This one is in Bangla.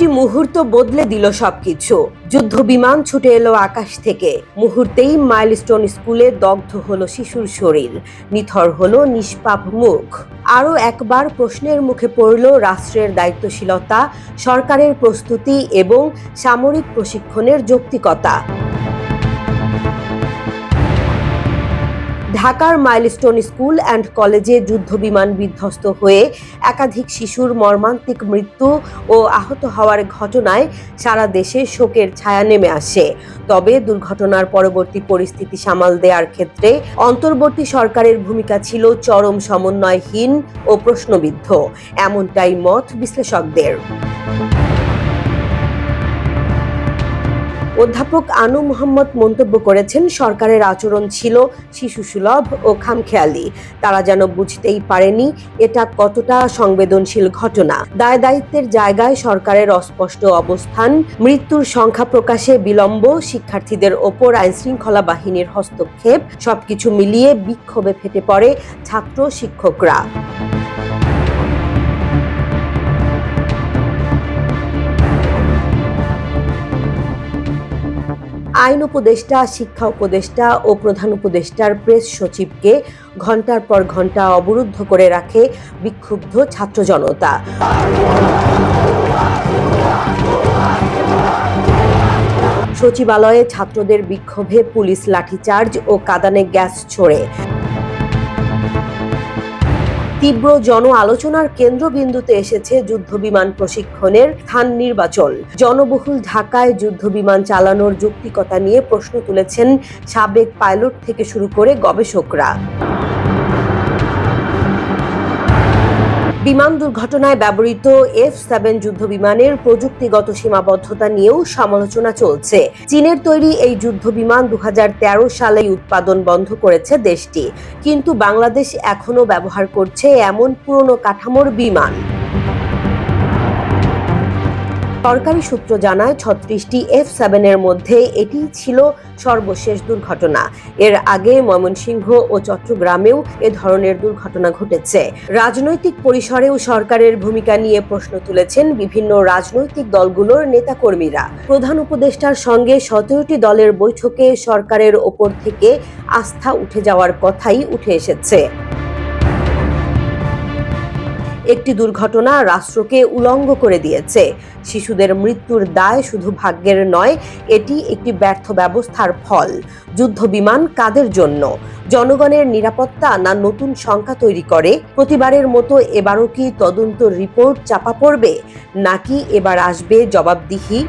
একটি মুহূর্ত বদলে দিল সবকিছু। যুদ্ধ বিমান ছুটে এলো আকাশ থেকে। মুহূর্তেই মাইলস্টোন স্কুলে দগ্ধ হলো শিশুর শরীর। নিথর হলো নিষ্পাপ মুখ। আরও একবার প্রশ্নের মুখে পড়ল রাষ্ট্রের দায়িত্বশীলতা, সরকারের প্রস্তুতি এবং সামরিক প্রশিক্ষণের যৌক্তিকতা। ঢাকার মাইলস্টোন স্কুল অ্যান্ড কলেজে যুদ্ধবিমান বিধ্বস্ত হয়ে একাধিক শিশুর মর্মান্তিক মৃত্যু ও আহত হওয়ার ঘটনায় সারা দেশে শোকের ছায়া নেমে আসে। তবে দুর্ঘটনার পরবর্তী পরিস্থিতি সামাল দেওয়ার ক্ষেত্রে অন্তর্বর্তী সরকারের ভূমিকা ছিল চরম সমন্বয়হীন ও প্রশ্নবিদ্ধ। এমনটাই মত বিশ্লেষকদের। অধ্যাপক আনু মোহাম্মদ মন্তব্য করেছেন, সরকারের আচরণ ছিল শিশুসুলভ ও খামখেয়ালি। তারা যেন বুঝতেই পারেনি এটা কতটা সংবেদনশীল ঘটনা। দায় দায়িত্বের জায়গায় সরকারের অস্পষ্ট অবস্থান, মৃত্যুর সংখ্যা প্রকাশে বিলম্ব, শিক্ষার্থীদের ওপর আইনশৃঙ্খলা বাহিনীর হস্তক্ষেপ, সবকিছু মিলিয়ে বিক্ষোভে ফেটে পড়ে ছাত্র শিক্ষকরা। আইন উপদেষ্টা, শিক্ষা উপদেষ্টা ও প্রধান উপদেষ্টার প্রেস সচিবকে ঘণ্টার পর ঘণ্টা অবরুদ্ধ করে রাখে বিক্ষুব্ধ ছাত্র জনতা। সচিবালয়ে ছাত্রদের বিক্ষোভে পুলিশ লাঠিচার্জ ও কাদানে গ্যাস ছোড়ে। তীব্র জন আলোচনার কেন্দ্রবিন্দুতে এসেছে যুদ্ধবিমান প্রশিক্ষণের স্থান নির্বাচন। জনবহুল ঢাকায় যুদ্ধ বিমান চালানোর যৌক্তিকতা নিয়ে প্রশ্ন তুলেছেন সাবেক পাইলট থেকে শুরু করে গবেষকরা। বিমান দুর্ঘটনায় ব্যবহৃত এফ সেভেন যুদ্ধ বিমানের প্রযুক্তিগত সীমাবদ্ধতা নিয়েও সমালোচনা চলছে। চীনের তৈরি এই যুদ্ধ বিমান দু সালে উৎপাদন বন্ধ করেছে দেশটি। কিন্তু বাংলাদেশ এখনও ব্যবহার করছে এমন পুরনো কাঠামোর বিমান। সরকারি সূত্র জানায়, ছত্রিশটি এফ সেভেনের মধ্যে এটি ছিল সর্বশেষ দুর্ঘটনা। এর আগে ময়মনসিংহ ও চট্টগ্রামেও এ ধরনের দুর্ঘটনা ঘটেছে। রাজনৈতিক পরিসরেও সরকারের ভূমিকা নিয়ে প্রশ্ন তুলেছেন বিভিন্ন রাজনৈতিক দলগুলোর নেতাকর্মীরা। প্রধান উপদেষ্টার সঙ্গে সতেরোটি দলের বৈঠকে সরকারের ওপর থেকে আস্থা উঠে যাওয়ার কথাই উঠে এসেছে। একটি দুর্ঘটনা রাষ্ট্রকে উলঙ্গ করে দিয়েছে। শিশুদের মৃত্যুর দায় শুধু ভাগ্যের নয়, এটি একটি ব্যর্থ ব্যবস্থার ফল। যুদ্ধ বিমান কাদের জন্য? জনগণের নিরাপত্তা না নতুন সংখ্যা তৈরি করে? প্রতিবারের মতো এবারও কি তদন্ত রিপোর্ট চাপা পড়বে? নাকি এবার আসবে জবাবদিহি?